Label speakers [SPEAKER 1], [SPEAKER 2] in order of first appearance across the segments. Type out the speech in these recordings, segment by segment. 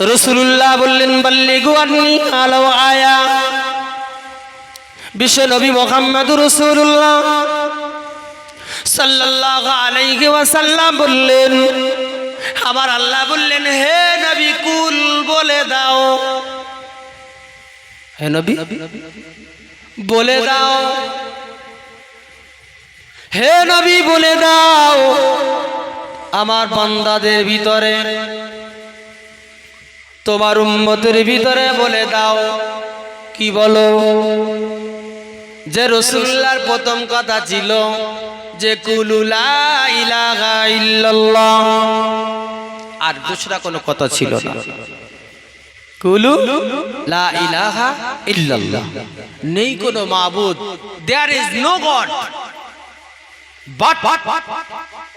[SPEAKER 1] রসুল্লাহ বললেন বাল্লিগু আন্নি, আলো আয়া। বিশ্ব নবী মোহাম্মদ রসুল্লাহ সাল্লাল্লাহু আলাইহি বললেন, আমার আল্লাহ বললেন, হে নবী, কুল বলে দাও। হে নবী, বলে দাও। হে নবী, বলে দাও। আমার বান্দাদের ভিতরে তোমার উম্মতের ভিতরে বলে দাও। কি বলো? যে রসুল্লার প্রথম কথা ছিল যে কুলুলা আর দোসরা কোনো কথা ছিল কুলু লা ইলাহা ইল্লাল্লাহ। নেই কোনো মাবুদ। There is no god but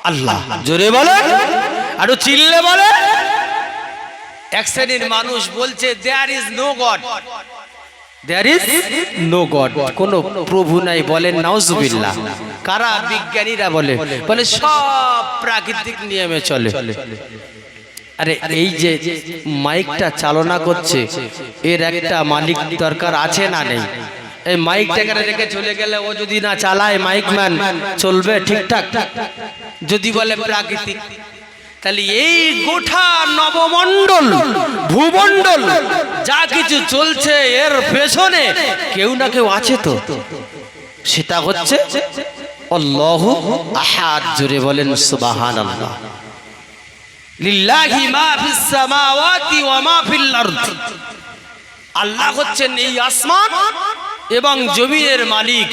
[SPEAKER 1] Allah. জোরে বলে? আরও চিল্লে বলে? এক শ্রেণির মানুষ বলছে there is no god there is no god কোন প্রভু নাই বলেন, নাউজুবিল্লাহ। কারা বিজ্ঞানীরা বলে? বলে, সব প্রাকৃতিক নিয়মে চলে। আরে, এই যে মাইকটা চালনা করছে, এর একটা মালিক দরকার আছে না নেই? এই মাইক মাইকটাকে রেখে চলে গেলে ও যদি না চালায়, মাইকম্যান চলবে ঠিকঠাক? যদি বলে প্রাকৃতিক। তাহলে এই গোটা নবমণ্ডল, ভূমণ্ডল, যা কিছু চলছে এর পেছনে কেউ না কেউ আছে তো। সেটা হচ্ছে আল্লাহু আহাদ জুড়ে বলেন সুবহানাল্লাহ। লিল্লাহি মা ফিস সামাওয়াতি আল্লাহ হচ্ছেন এই আসমান এবং জমিনের মালিক।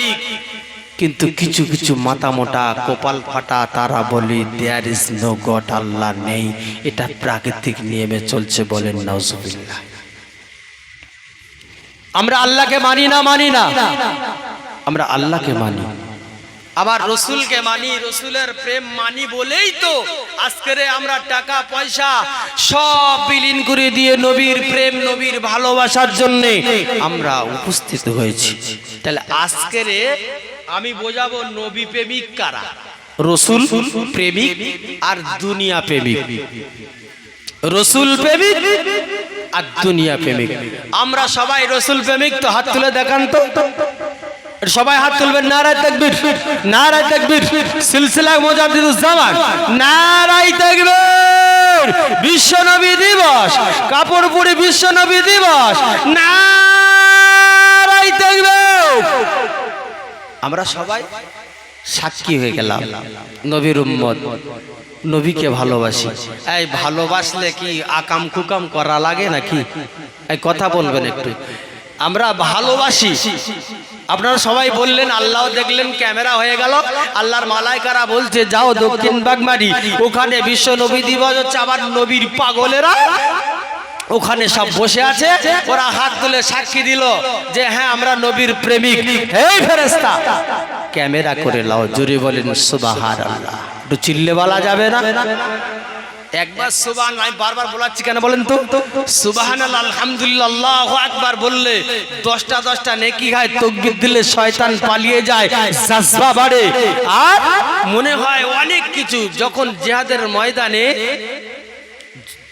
[SPEAKER 1] কিন্তু কিছু কিছু মাথা মোটা, কপাল ফাটা, তারা বলি there is no god Allah নেই। এটা প্রাকৃতিক নিয়মে চলছে বলেন নাউজুবিল্লাহ। আমরা আল্লাহকে মানি না মানি না। আমরা আল্লাহকে মানি। আবার রসুলকে মানি, রসুলের প্রেম মানি বলেই তো আজকের আমরা টাকা, পয়সা সব বিলীন করে দিয়ে নবীর প্রেম, নবীর ভালোবাসার জন্য আমরা উপস্থিত হয়েছি। তাহলে আজকের আমি বোঝাবো নবী প্রেমিক কারা? রসুল প্রেমিক আর দুনিয়া প্রেমিক। রসুল প্রেমিক আর দুনিয়া প্রেমিক। আমরা সবাই রসুল প্রেমিক তো হাত তুলে দেখান তো। সবাই হাত তুলবেন নারায় তাকবীর নারায় তাকবীর সিলসিলা মুজাদ্দিদুজ্জামান নারায় তাকবীর বিশ্ব নবী দিবস কাপড়পুরি বিশ্ব নবী দিবস নারায় তাকবীর। আমরা সবাই সাক্ষী হয়ে গেলাম। নবীর উম্মত, নবীকে ভালোবাসি। এই ভালোবাসলে কি আকাম কুকাম করা লাগে নাকি? এই কথা বলবেন একটু। আমরা ভালোবাসি। আপনারা সবাই বললেন, আল্লাহ দেখলেন ক্যামেরা হয়ে গেল। আল্লাহর মালাইকারা বলছে, যাও দক্ষিণ বাগমারি। ওখানে বিশ্ব নবী দিবস হচ্ছে আবার নবীর পাগলেরা। ওখানে সব বসে আছে, ওরা হাত তুলে সাক্ষী দিল যে হ্যাঁ আমরা নবীর প্রেমিক। এই ফেরেস্তা ক্যামেরা করে লাও, জোরে বলেন সুবাহার আল্লাহ একটু চিল্লে বলা যাবে না? একবার সুবাহান, আমি বারবার বলাচ্ছি কেন বলেন তো? সুবাহান আলহামদুলিল্লাহ আকবার বললে দশটা দশটা নেকি হয় তকবির দিলে শয়তান পালিয়ে যায়, জাজবা বাড়ে। আর মনে হয় অনেক কিছু, যখন জিহাদের ময়দানে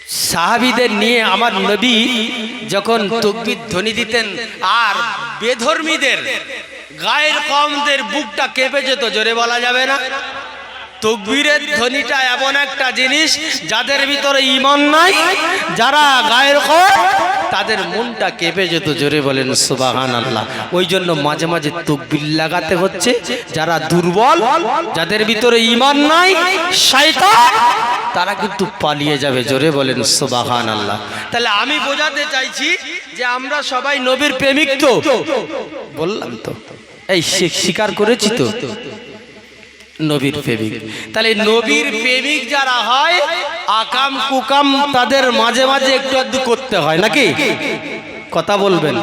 [SPEAKER 1] সাহাবিদের নিয়ে আমার নবী যখন তকবির ধ্বনি দিতেন আর বেধর্মীদের গায়ের কমদের বুকটা কেঁপে যেত জোরে বলা যাবে না? তকবীরের ধ্বনিটা এমন একটা জিনিস, যাদের ভিতরে ইমান নাই, যারা গায়ের কম তাদের মনটা কেঁপে যেত, জোরে বলেন সুবাহান আল্লাহ ওই জন্য মাঝে মাঝে তকবির লাগাতে হচ্ছে, যারা দুর্বল, যাদের ভিতরে ইমান নাই, শয়তান, তারা কিন্তু পালিয়ে যাবে, জোরে বলেন সুবাহান আল্লাহ তাহলে আমি বোঝাতে চাইছি যে আমরা সবাই নবীর প্রেমিক তো। বললাম তো। এই শি- স্বীকার করেছি তো? নবীর প্রেমিক। তাহলে নবীর প্রেমিক যারা হয় আকাম কুকাম তাদের মাঝে মাঝে একটু আধটু করতে হয় নাকি? কথা বলবেন।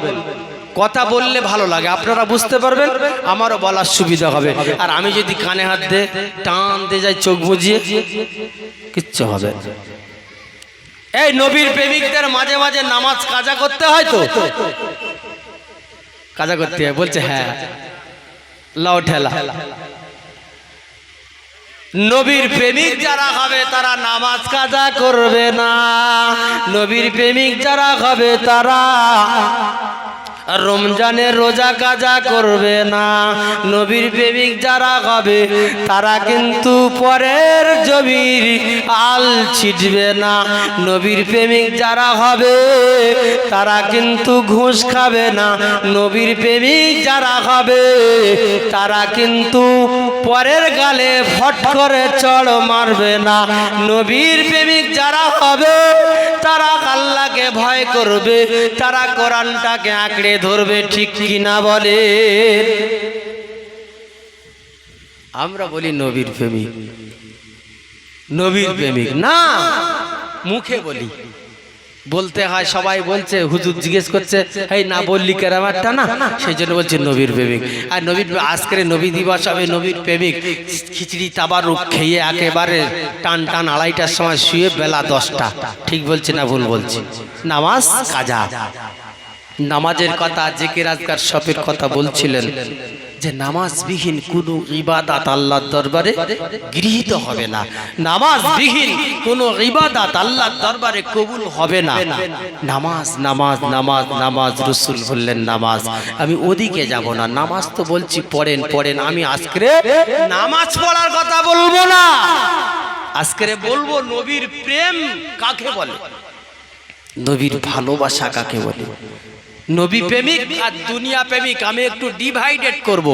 [SPEAKER 1] কথা বললে ভালো লাগে আপনারা বুঝতে পারবেন আমারও বলার সুবিধা হবে। আর আমি যদি কানে হাত দে টান দিয়ে যাই চোখ বুঝিয়ে কিচ্ছু হবে। এই নবীর প্রেমিকদের মাঝে মাঝে নামাজ কাজা করতে হয় তো? কাজা করতে হয় বলছে হ্যাঁ। লাও ঠেলা। নবীর প্রেমিক যারা হবে তারা নামাজ কাজা করবে না। নবীর প্রেমিক যারা হবে তারা রমজানের রোজা কাজা করবে না। নবীর প্রেমিক যারা হবে, তারা কিন্তু পরের জমির আল ছিটবে না। নবীর প্রেমিক যারা হবে, তারা কিন্তু ঘুষ খাবে না। নবীর প্রেমিক যারা হবে, তারা কিন্তু পরের গালে ফট করে চড় মারবে না। নবীর প্রেমিক যারা হবে, তারা আল্লাহকে ভয় করবে, তারা কোরআনটাকে আঁকড়ে ধরবে ঠিক কিনা বলে? আমরা বলি নবীর প্রেমিক। নবীর প্রেমিক না, মুখে বলি। বলতে হয়, সবাই বলছে, হুজুর জিজ্ঞেস করছে, এই না বললি কেরামারটা না? সেই জন্য বলছে নবীর প্রেমিক। আর নবীর, আজকের নবী দিবস হবে নবীর প্রেমিক। খিচড়ি, তাবারুক খেয়ে একেবারে টান টান আড়াইটার সময় শুয়ে বেলা দশটা। ঠিক বলছি না ভুল বলছি? নামাজ, কাজা। নামাজের কথা জেকের আজকার সবের কথা বলছিলেন যে নামাজবিহীন কোনো ইবাদাত আল্লাহর দরবারে গৃহীত হবে না। নামাজবিহীন কোনো ইবাদাত আল্লাহর দরবারে কবুল হবে না। নামাজ নামাজ নামাজ নামাজ রসুল বললেন নামাজ আমি ওদিকে যাব না। নামাজ তো বলছি পড়েন পড়েন আমি আজকে নামাজ পড়ার কথা বলব না। আজকে বলব নবীর প্রেম কাকে বলে? নবীর ভালোবাসা কাকে বলে? নবী প্রেমিক আর দুনিয়া প্রেমিক, আমি একটু ডিভাইডেড করব।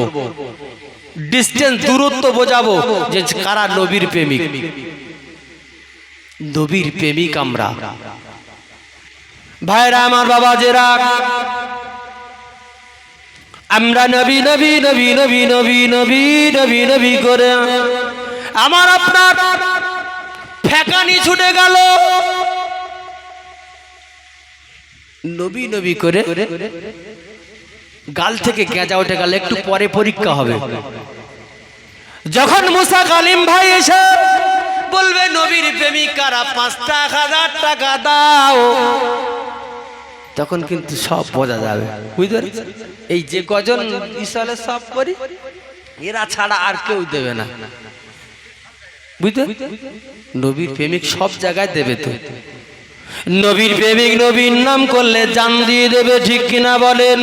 [SPEAKER 1] ডিস্টেন্স দূরত্ব বোঝাবো যে কারা নবীর প্রেমিক। নবীর প্রেমিক আমরা। ভাইরা আমার বাবা জেরা, আমরা নবী নবী নবী নবী নবী নবী নবী নবী করে। আমার আপনার ফেকানি ছুটে গেল। নবী নবী করে গাল থেকে গেঁজা উঠে গেল, একটু পরে পরীক্ষা হবে। যখন মুসা কালিম ভাই এসে বলবে, নবীর প্রেমিকারা পাঁচটা হাজার টাকা দাও। তখন কিন্তু সব বোঝা যাবে। বুঝতে? এই যে কজন ইসলে সব করি, এরা ছাড়া আর কেউ দেবে না। বুঝতে? নবীর প্রেমিক সব জায়গায় দেবে তো। নবীর প্রেমিক নবীর নাম করলে জান দিয়ে দেবে, ঠিক কিনা বলেন?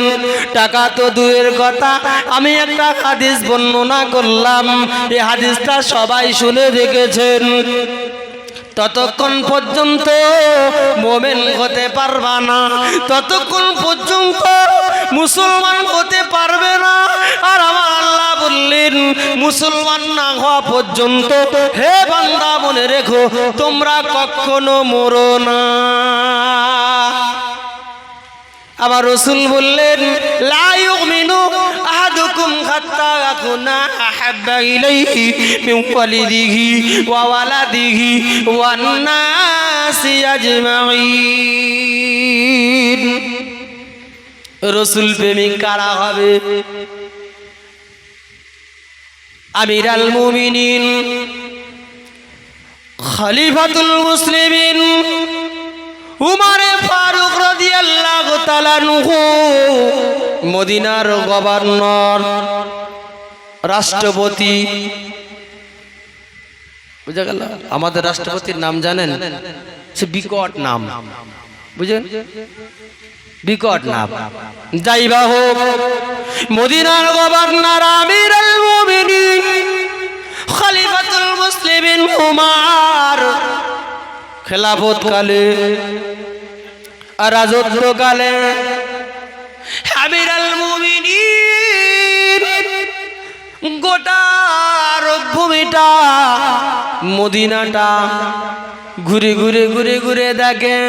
[SPEAKER 1] টাকা তো দূরের কথা, আমি একটা হাদিস বর্ণনা করলাম এই হাদিসটা সবাই শুনে দেখেছেন। ততক্ষণ পর্যন্ত মোমেন হতে পারবা না, ততক্ষণ পর্যন্ত মুসলমান হতে পারবে না। আর আমার আল্লাহ বললেন, মুসলমান না হওয়া পর্যন্ত, হে বান্দা মনে রেখো, তোমরা কখনো মরো না। আবার রসুল বললেন, লা ইউমিনু আহাদুকুম হাত্তা আকুনা আহাব্বা ইলাইহি মিন ওয়ালিদিহি ওয়া ওয়ালাদিহি ওয়ান নাসি আজমাইন রসুল প্রেমিক কারা হবে? আমিরাল মুমিনিন, খলিফাতুল মুসলিমিন, উমারে ফারুক রাদিয়াল্লাহু তাআলা নুহু মদিনার গভর্নর, রাষ্ট্রপতি। বুঝা গেল? আমাদের রাষ্ট্রপতির নাম জানেন? সে বিকট নাম। বুঝলেন? বিকট যাই বা হোক মদিনার গভর্নর আমির আল মুমিনিন খলিফাতুল মুসলিমিন উমার। খেলাফত কালে আর রাজত্ব কালে আমির আল মুমিনিন গোটা ভূমিটা মদিনাটা ঘুরে ঘুরে ঘুরে ঘুরে দেখে।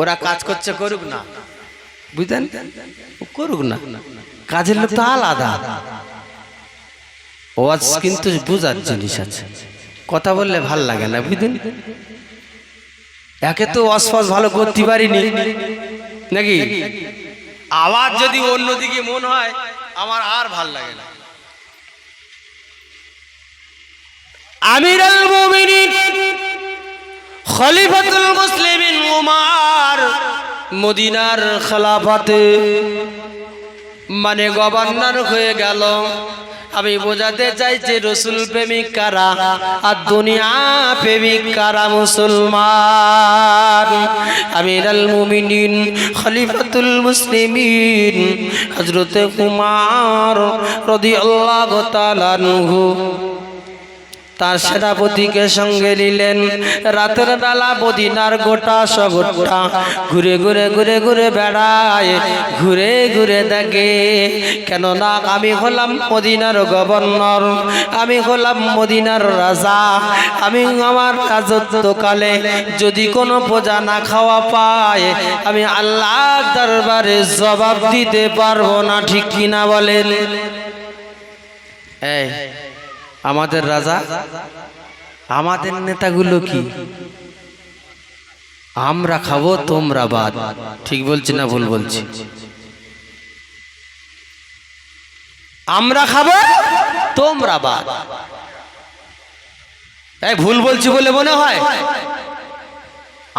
[SPEAKER 1] ওরা কাজ করছে করুক না। বুঝলেন? করুক না। কাজের লোক তো আলাদা। ওয়াজ কিন্তু বুঝার জিনিস আছে। কথা বললে ভালো লাগে না বুঝলেন? একে তো অসফস ভালো করতে পারিনি। নাকি? আওয়াজ যদি অন্যদিকে মন হয় আমার আর ভালো লাগে না। আমিরাল মুমিনিন খলিফাতুল মুসলিমিন উমার মদিনার খেলাফাতে মানে গভর্নর হয়ে গেল। আমি বোঝাতে চাইছি রসুল প্রেমিক কারা আর দুনিয়া প্রেমিক কারা মুসলমান? আমিরাল মুমিনিন, খলিফাতুল মুসলিমিন হজরতে কুমার রাদিয়াল্লাহু তাআলা আনহু। তার সেনাপতিকে সঙ্গে নিলেন। রাতের বেলা মদিনার গোটা শহরটা ঘুরে ঘুরে ঘুরে ঘুরে বেড়ায়, ঘুরে ঘুরে দেখে, কেননা আমি হলাম মদিনার গভর্নর, আমি হলাম মদিনার রাজা, আমি আমার রাজত্বকালে যদি কোনো প্রজা না খাওয়া পায়, আমি আল্লাহ দরবারে জবাব দিতে পারব না, ঠিক কিনা বলেন? এই আমাদের রাজা? আমাদের নেতাগুলো কি? আমরা খাব তোমরা বাদ। ঠিক বলছি না ভুল বলছি আমরা খাব তোমরা বাদ। এই ভুল বলছি বলে মনে হয়?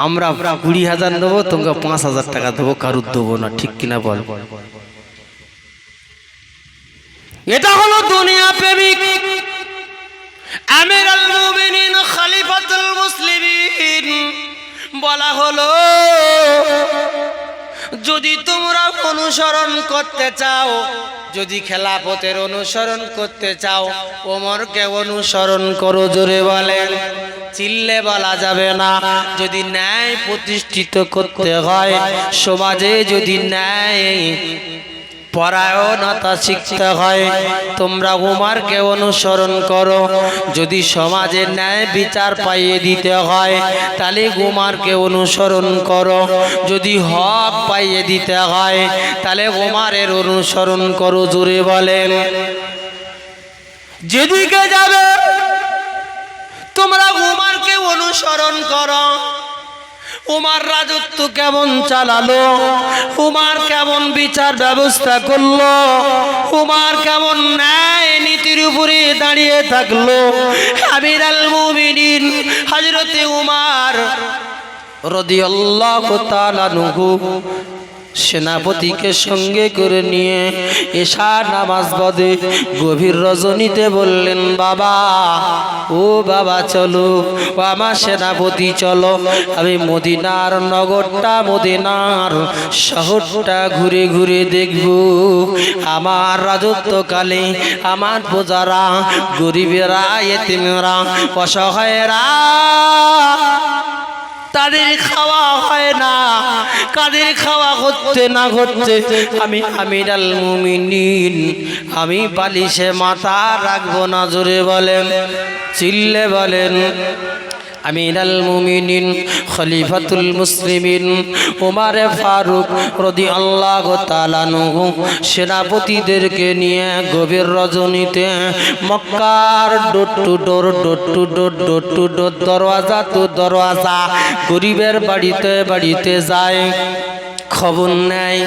[SPEAKER 1] আমরা কুড়ি হাজার দেবো তোমাকে পাঁচ হাজার টাকা দেবো কারুর দেবো না ঠিক কিনা বল? এটা হলো দুনিয়া প্রেমিক। আমির আল মুমিনিন খলিফাতুল মুসলিমিন। বলা হলো, যদি তোমরা অনুসরণ করতে চাও, যদি খেলাপথের অনুসরণ করতে চাও, ওমরকে অনুসরণ করো জোরে বলেন। চিল্লে বলা যাবে না, যদি ন্যায় প্রতিষ্ঠিত করতে হয়, সমাজে যদি ন্যায় পরায়ণতা শিখতে হয়। তোমরা উমারকে অনুসরণ করো। যদি সমাজে ন্যায় বিচার পাইয়ে দিতে হয়, তাহলে উমারকে অনুসরণ করো। যদি হক পাইয়ে দিতে হয়, তাহলে উমারের অনুসরণ করো জোরে বলেন। যেদিকে যাবে, তোমরা উমারকে অনুসরণ করো। উমার রাজত্ব কেমন চালালো? উমার কেমন বিচার ব্যবস্থা করল? উমার কেমন ন্যায় নীতির উপরে দাঁড়িয়ে থাকল? আমির আল মুমিনিন হজরতে উমার রদিয়াল্লাহু তাআলা নুহু সেনাপতিকে সঙ্গে করে নিয়ে এশা নামাজ বদে গভীর রজনীতে বললেন, বাবা, ও বাবা, চলো, ও আমার সেনাপতি, চলো। আমি মদিনার নগরটা, মদিনার শহরটা ঘুরে ঘুরে দেখব। আমার রাজত্বকালে, আমার প্রজারা, গরিবেরা, এতিমেরা, অসহায়রা, তাদের খাওয়া না, কাদের খাওয়া হচ্ছে না হচ্ছে? আমি আমির আল মুমিনিন, আমি বালিশে মাথা রাখব না, জোরে বলেন, চিল্লে বলেন। আমির আল মুমিনিন খলিফাতুল মুসলিমিন, উমারে ফারুক রদি আল্লাহ তালানহু সেনাপতিদেরকে নিয়ে গভীর রজনীতে মক্কার door to door door to door to door, Darwaza to দরওয়াজা, গরিবের বাড়িতে বাড়িতে যায়, খবর নেয়।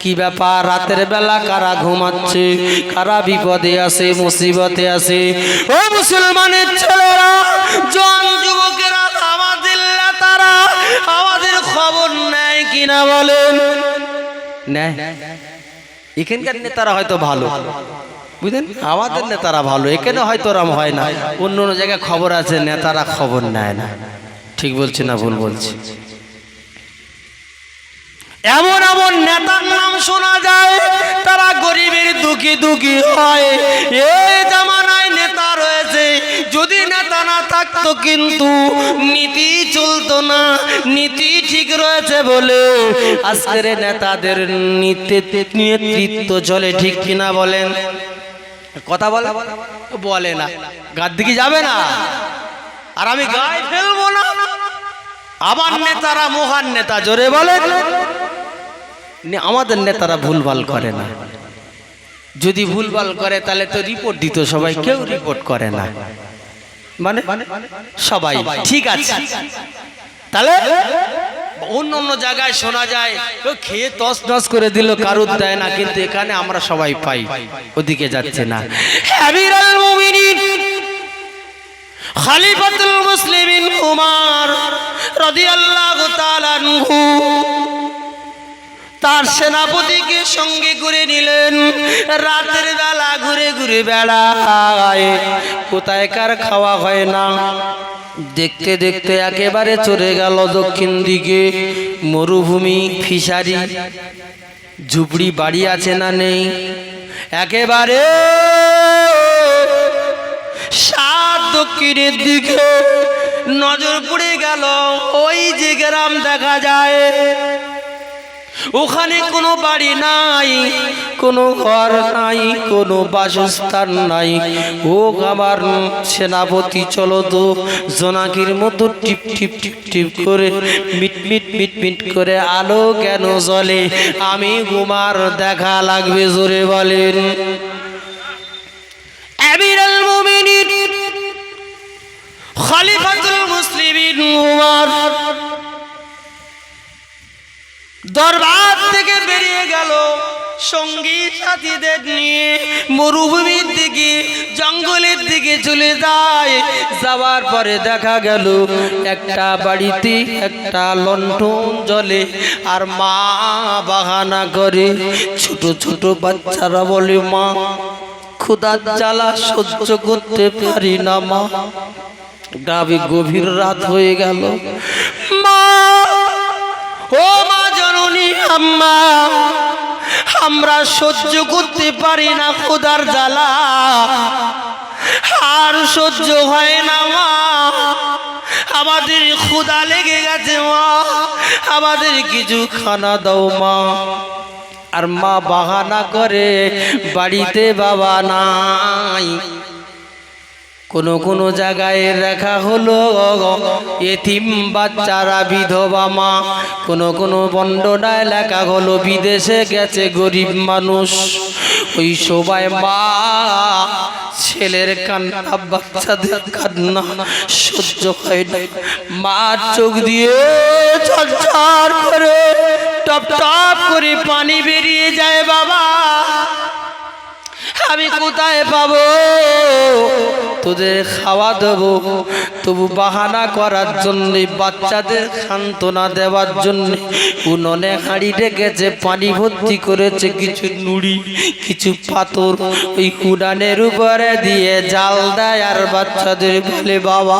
[SPEAKER 1] কি ব্যাপার? রাতের বেলা কারা ঘুমাচ্ছে? কারা বিপদে আছে, মুসিবতে আছে? ও মুসলমানের ছেলেরা জন যুবকেরা আমাদের তারা, আমাদের খবর নেয় কিনা বলেন? এখানকার নেতারা হয়তো ভালো। বুঝলেন? আমাদের নেতারা ভালো। এখানে হয়তো ওরম হয় না। অন্য অন্য জায়গায় খবর আছে, নেতারা খবর নেয় না। ঠিক বলছি না, ভুল বলছি? এমন এমন নেতার নাম শোনা যায়, তারা গরিবের দুঃখী দুঃখী হয়। এই জামানায় নেতা রয়েছে, যদি নেতা না থাকতো কিন্তু নীতি চলতো না, নীতি ঠিক রয়েছে বলে আজকের নেতাদের নীতি- নেতৃত্ব চলে ঠিক কিনা বলেন? কথা বলে? বলে না। গার দিকে যাবে না। আর আমি গায়ে ফেলব না। আবার নেতারা মহান নেতা, জোরে বলে আমাদের নেতারা ভুলভাল করে না। যদি ভুলভাল করে, তাহলে তো রিপোর্ট দিত সবাই, কেউ রিপোর্ট করে না। মানে সবাই, ঠিক আছে। তাহলে অন্য অন্য জায়গায় শোনা যায় খেয়ে তস নস করে দিল, কারুর দেয় না, কিন্তু এখানে আমরা সবাই পাই, ওদিকে যাচ্ছে না। খলিফাতুল মুসলিমিন উমার রাদিয়াল্লাহু তাআলা আনহু। তার সেনাপতিকে সঙ্গে করে নিলেন। রাতের বেলা ঘুরে ঘুরে বেড়ায়। কোথায় কার খাওয়া হয় না। দেখতে দেখতে একেবারে চলে গেল দক্ষিণ দিকে। মরুভূমি, ফিশারি। ঝুপড়ি বাড়ি আছে না নেই। একেবারে সাত দক্ষিণের দিকে নজর পড়ে গেল। ওই যে গ্রাম দেখা যায়। ওখানে কোনো বাড়ি নাই, কোনো ঘর নাই, কোনো বাসস্থান নাই। ও আমার সেনাপতি, চলো তো, জোনাকির মতো টিপ টিপ টিপ টিপ করে, মিট মিট মিট মিট করে আলো কেন জ্বলে? আমি ঘুমার দেখা লাগবে জোরে বলেন। খলিফাতুল মুসলিমিন, উমর। দরবার থেকে বেরিয়ে গেল সঙ্গী সাথীদের নিয়ে। মরুভূমির দিকে, জঙ্গলের দিকে চলে যায়। যাওয়ার পরে দেখা গেল, একটা বাড়িতে একটা লণ্ঠন জলে আর মা বাহানা করে। ছোট ছোট বাচ্চারা বলে, মা ক্ষুদার জ্বালা সহ্য করতে পারি না, মা। গাবে গভীর রাত হয়ে গেল। মা, ও আম্মা, আমরা সহ্য করতে পারি না খোদার জ্বালা। আর সহ্য হয় না, মা। আমাদের ক্ষুদা লেগে গেছে, মা। আমাদের কিছু খানা দাও, মা। আর মা বাহানা করে, বাড়িতে বাবা নাই। কোনো কোনো জায়গায় লেখা হলো এতিম বাচ্চারা বিধবা মা। কোনো কোনো বন্ডনায় লেখা হলো বিদেশে গেছে গরিব মানুষ। ওই সবাই মা ছেলের কান্না বাচ্চাদের কান্না সহ্য হয় না। মা চোখ দিয়ে ঝরঝর করে টপ টপ করে পানি বেরিয়ে যায় বাবা। আমি কোথায় পাবো? তোদের খাওয়া দেবো। তবু বাহানা করার জন্য, বাচ্চাদের সান্ত্বনা দেওয়ার জন্য উনুনে হাঁড়ি ডেকেছে পানি ভর্তি করেছে, কিছু নুড়ি, কিছু পাথর ওই উড়ানের উপরে দিয়ে জাল দেয়। আর বাচ্চাদের বলে, বাবা,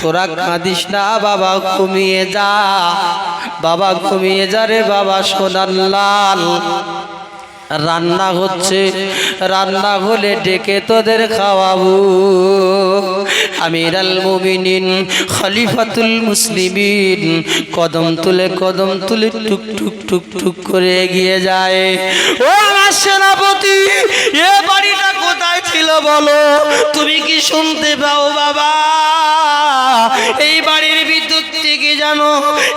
[SPEAKER 1] তোরা কাঁদিস না, বাবা, ঘুমিয়ে যা, বাবা, ঘুমিয়ে যা রে, বাবা, সোনার লাল। রান্না হচ্ছে, রান্না হলে ডেকে তোদের খাওয়াবো। আমিরাল মুমিনিন, খলিফাতুল মুসলিমিন, কদম তুলে কদম তুলে টুক টুক টুক টুক করে এগিয়ে যায়। ও সেনাপতি, এ বাড়িটা কোথায় ছিল বলো? তুমি কি শুনতে পাও বাবা? এই বাড়ির বিদ্যুৎ থেকে জানো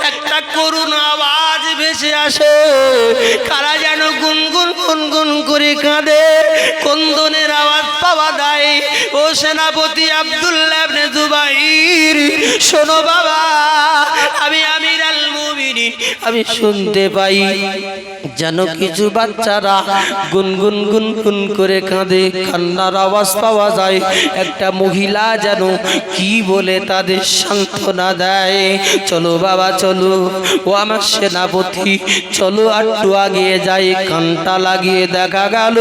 [SPEAKER 1] একটা করুণ আওয়াজ ভেসে আসে। কারা যেন গুনগুন গুনগুন করে কাঁদে। কন্দনের আওয়াজ পাওয়া দেয় ও সেনাপতি আব্দুল্লাহ ইবনে শোনো বাবা আমি আমির আল মুমিনিন। আমি শুনতে পাই। যেন কিছু বাচ্চারা গুনগুন গুনগুন করে কাঁদে। কান্নার আওয়াজ পাওয়া যায়। একটা মহিলা যেন কি বলে তাদের সান্ত্বনা দেয়। চলো বাবা চলো। ও আমার সেনাপতি। চলো একটু আগিয়ে যাই। কানটা লাগিয়ে দেখা গেল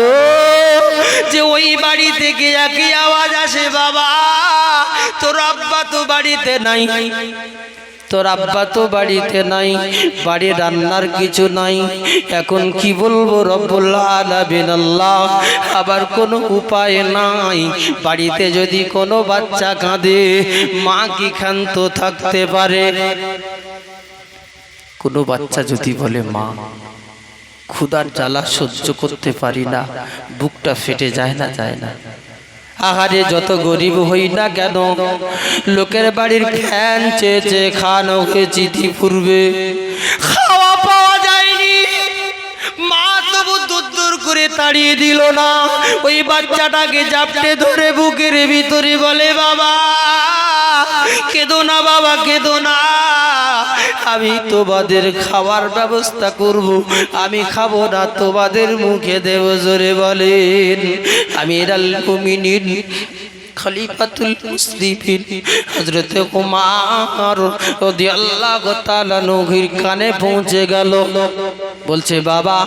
[SPEAKER 1] যে ওই বাড়ি থেকে একই আওয়াজ আসে বাবা। তোর আব্বা তো বাড়িতে নাই। তোর আব্বা তো বাড়িতে নাই বাড়ি রান্নার কিছু নাই। এখন কি বলব রব্বুল আবার কোনো উপায় নাই। বাড়িতে যদি কোনো বাচ্চা কাঁদে, মা কি ক্ষান্ত থাকতে পারে? কোনো বাচ্চা যদি বলে, মা, ক্ষুধার জ্বালা সহ্য করতে পারি না, বুকটা ফেটে যায় না যায় না। আহারে যত গরিব হই না কেন? লোকের বাড়ির ফ্যান চেয়ে চেয়ে খান ওকে চিঠি পূর্বে খাওয়া করে তাড়িয়ে দিল না। ওই বাচ্চাটাকে জাপটে ধরে বুকের ভিতরে বলে, বাবা, কেঁদো না, বাবা, কেঁদো না। আমি তোমাদের খাওয়ার ব্যবস্থা করব। আমি খাব না, তোমাদের মুখে দেব। জোরে বলেন আমি রাল খলিফাতুল মুসলিমিন হযরত উমর রাদিয়াল্লাহু তাআলা নবীর কানে পৌঁছে গেল। বলছে, বাবা,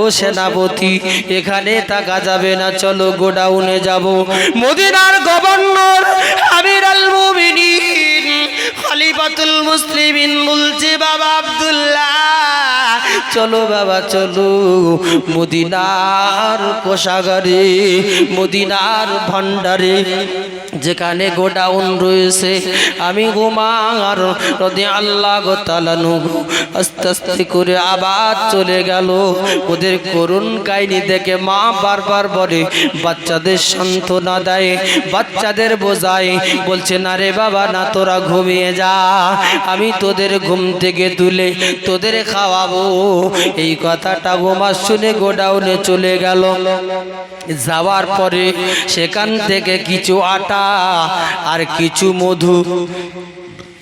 [SPEAKER 1] ও সেনাপতি, এখানে থাকা যাবে না, চলো গোডাউনে যাব। মদিনার গভর্নর আমির আল মুমিনিন খলিফাতুল মুসলিমিন বলছে বাবা আব্দুল্লাহ চলো বাবা চলো। মদিনার কোষাগারে মদিনার ভান্ডারে যেখানে গোডাউন রয়েছে, আমি ঘুমার রদে আল্লাহ তালানু আস্তে আস্তে করে আবার চলে গেল। ওদের করুণ কাহিনি দেখে মা বারবার বলে, বাচ্চাদের সান্ত্বনা দেয়, বাচ্চাদের বোঝায়। বলছে, না রে বাবা, না, তোরা ঘুমিয়ে যা, আমি তোদের ঘুম থেকে তুলে তোদের খাওয়াবো। এই কথাটা গোমা শুনে গোডাউনে চলে গেল। যাওয়ার পরে সেখান থেকে কিছু আটা আর কিছু মধু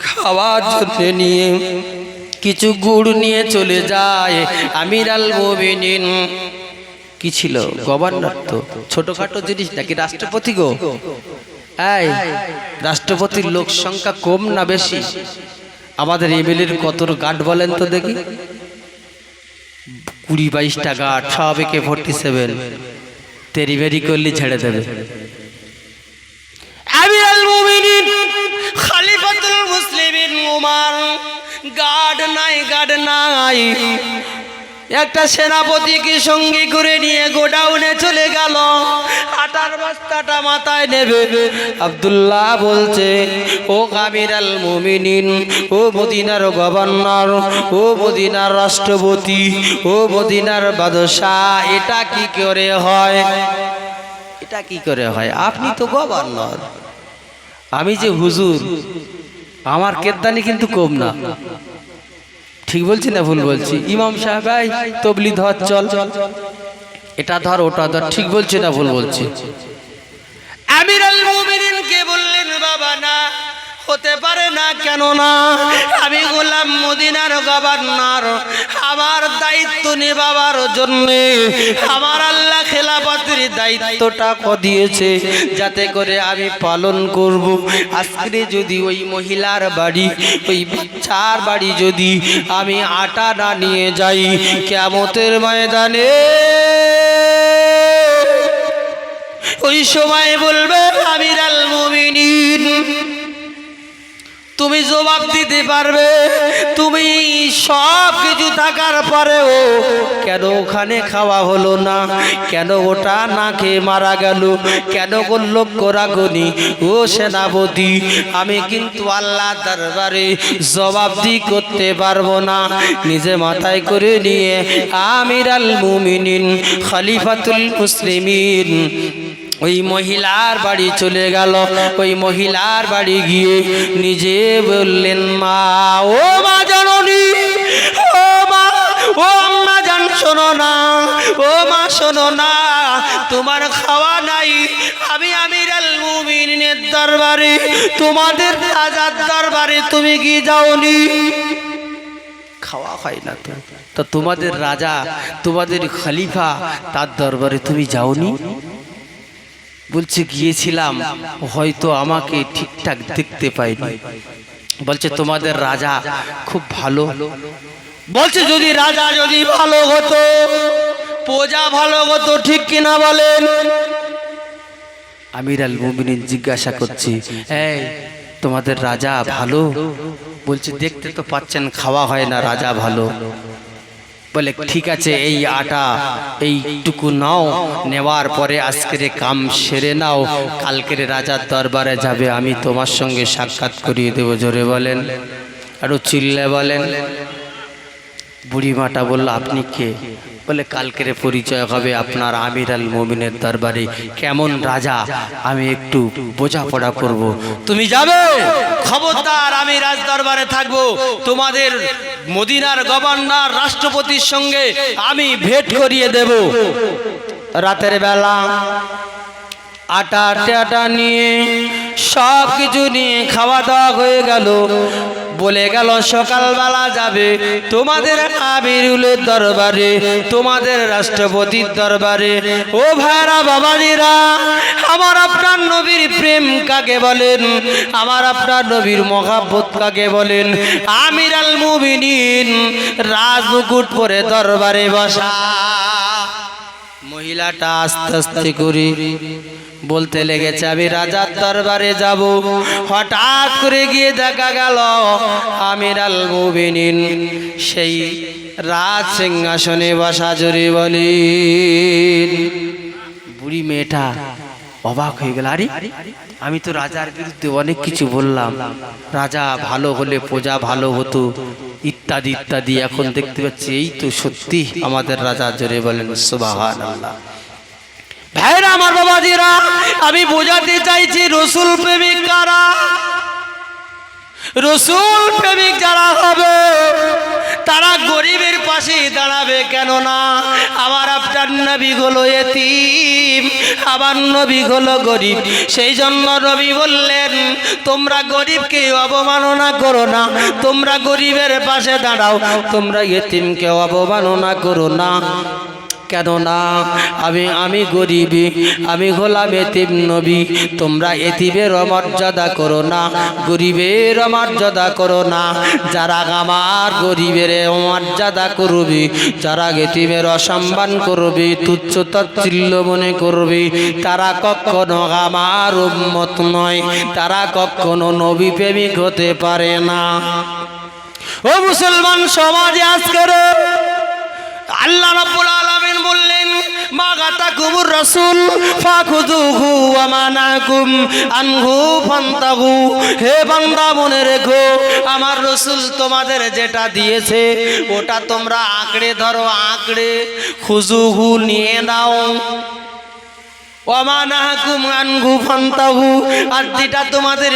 [SPEAKER 1] খাওয়ার জন্য নিয়ে, কিছু গুড় নিয়ে চলে যায়। আমির আল কি ছিল? গভর্নর তো, ছোটখাটো জিনিস নাকি রাষ্ট্রপতি গো? রাষ্ট্রপতির লোক সংখ্যা কম না বেশি? আমাদের এমএলএর কত গার্ড বলেন তো দেখি। কুড়ি বাইশটা গার্ড, সব একে ফোরটি সেভেন তেরি বেরি করলে ছেড়ে দেবে। গার্ড নাই গার্ড নাই। একটা সেনাপতিকে সঙ্গী করে নিয়ে গোডাউনে চলে গেল? আটার বস্তাটা মাথায় নেবে। আব্দুল্লাহ বলছে, ও কামির আল মুমিনিন, ও মদিনার গভর্নর, ও মদিনার রাষ্ট্রপতি, ও মদিনার বাদশাহ, এটা কি করে হয়? এটা কি করে হয়? আপনি তো গভর্নর। আমি যে হুজুর আমার কেদ্দানি কিন্তু কম না। ঠিক বলছি না ভুল বলছি? ইমাম সাহেব তবলি ধর চল চল। এটা ধর ওটা ধর। ঠিক বলছি না ভুল বলছি? আমির কে বললেন বাবা না। হতে পারে না কেন না আমি গোলাম মদিনার গভর্নর। আমার দায়িত্ব নেবার জন্য আমার আল্লাহ খেলাপাতির দায়িত্বটা দিয়েছে, যাতে করে আমি পালন করব। আজকে যদি ওই মহিলার বাড়ি, ওই বাচ্চার বাড়ি যদি আমি আটা না নিয়ে যাই কেমতের ময়দানে ওই সময় বলবে আমির আল মুমিনিন। তুমি জবাব দিতে পারবে। তুমি সব কিছু থাকার পরেও কেন ওখানে খাওয়া হলো না? কেন ওটা না খেয়ে মারা গেল? কেন করল কোরাগনি ও সেনাপতি, আমি কিন্তু আল্লাহ দরবারে জবাবদি করতে পারব না। নিজে মাথায় করে নিয়ে আমির আল মুমিনিন, খলিফাতুল মুসলিমিন। ওই মহিলার বাড়ি চলে গেল। ওই মহিলার বাড়ি গিয়ে নিজে বললেন, মা, ও মা জননী, ও মা ও মা জান, শোনো না, ও মা, শোনো না, তোমার খাওয়া নাই। আমি আমির আল মুমিনের দরবারে, তোমাদের রাজার দরবারে তুমি কি যাওনি? খাওয়া হয় না তো। তা তোমাদের রাজা, তোমাদের খলিফা, তার দরবারে তুমি যাওনি? বলছে, গিয়েছিলাম। হয়তো আমাকে ঠিকঠাক দেখতে পাইনি বলছে, তোমাদের রাজা খুব ভালো। বলছে, যদি রাজা যদি ভালো হতো, প্রজা ভালো হতো, ঠিক কিনা বলেন? আমির আল মুমিনিন জিজ্ঞাসা করছি, এই, তোমাদের রাজা ভালো? বলছে, দেখতে তো পাচ্ছেন, খাওয়া হয় না, রাজা ভালো। বলে, ঠিক আছে, এই আটা, এইটুকু নাও। নেওয়ার পরে আজকের কাম সেরে নাও। কালকের রাজার দরবারে যাবে। আমি তোমার সঙ্গে সাক্ষাৎ করিয়ে দেবো। জোরে বলেন। আরও চিল্লে বলেন। বুড়িমাটা বলল, আপনি কে? বলে, কালকের পরিচয় হবে আপনার আমির আল মমিনের দরবারে। কেমন রাজা? আমি একটু বোঝাপড়া করব। তুমি যাবে? খবরদার আমি রাজ দরবারে থাকব। তোমাদের মদিনার গভর্নর রাষ্ট্রপতির সঙ্গে আমি ভেট করিয়ে দেব। রাতের বেলা আটা টাটা নিয়ে সব কিছু নিয়ে খাওয়া দাওয়া হয়ে গেল। বলে গেল, সকালবেলা যাবে তোমাদের আমিরুলের দরবারে, তোমাদের রাষ্ট্রপতির দরবারে। ও ভাইরা, বাবাজিরা, আমার আপনার নবীর প্রেম কাকে বলেন? আমার আপনার নবীর মহাব্বত কাকে বলেন? আমির আল মুবিনিন রাজমুকুট পরে দরবারে বসা। মহিলাটা আস্তে আস্তে করে বলতে লেগেছে, আমি রাজার দরবারে যাব। হঠাৎ করে গিয়ে দেখা গেল আমির আল মুবিনিন সেই রাজ সিংহাসনে বসা জুড়ে বলেন বুড়ি মেয়েটা, অবাক হয়ে গেল। আরে, আমি তো রাজার বিরুদ্ধে অনেক কিছু বললাম। রাজা ভালো হলে প্রজা ভালো হতো, ইত্যাদি ইত্যাদি। এখন দেখতে পাচ্ছি, এই তো সত্যি আমাদের রাজা জোরে বলেন সুবাহান আল্লাহ ভাইরা আমার বাবাজিরা, আমি বোঝাতে চাইছি রসুল প্রেমিক কারা? রসুল প্রেমিক যারা হবে, তারা গরিবের পাশে দাঁড়াবে কেননা আমার আপনার নবী হলো এতিম, আমার নবী হলো গরিব। সেই জন্য নবী বললেন, তোমরা গরিবকে অবমাননা করো না, তোমরা গরিবের পাশে দাঁড়াও, তোমরা এতিমকে অবমাননা করো না। কেননা আমি আমি গরিবী, আমি হলাম এতিম নবী, তোমরা এতিমের অমর্যাদা করো না, গরিবের অমর্যাদা করো না, যারা আমার গরিবের অমর্যাদা করবে, যারা এতিমের অসম্মান করবে, তুচ্ছ তাচ্ছিল্য মনে করবে, তারা কখনো আমার উম্মত নয়, তারা কখনো নবী প্রেমিক হতে পারে না। ও মুসলমান সমাজে আজকের মা গাতাকুমুর রাসূল, ফাখুযুহু ওয়া মানাকুম আনহু ফান্তাহু। হে বান্দা, মনে রেখো, আমার রসুল তোমাদের যেটা দিয়েছে, ওটা তোমরা আঁকড়ে ধরো, আঁকড়ে খুজুহু নিয়ে নাও। আর যেটা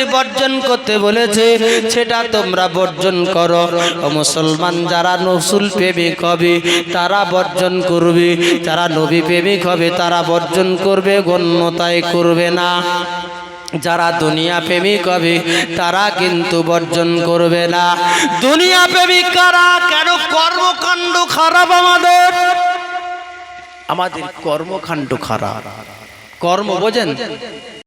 [SPEAKER 1] বর্জন করতে বলেছে, সেটা তোমরা বর্জন করো। মুসলমান, যারা নসুল প্রেমিক হবে, তারা বর্জন করবে। যারা হবে, তারা বর্জন করবে, গণ্যতায় করবে না। যারা দুনিয়া প্রেমিক হবে, তারা কিন্তু বর্জন করবে না। দুনিয়া প্রেমিক কারা? কেন কর্মকাণ্ড খারাপ আমাদের? আমাদের কর্মকাণ্ড খারাপ। কর্ম বোঝেন।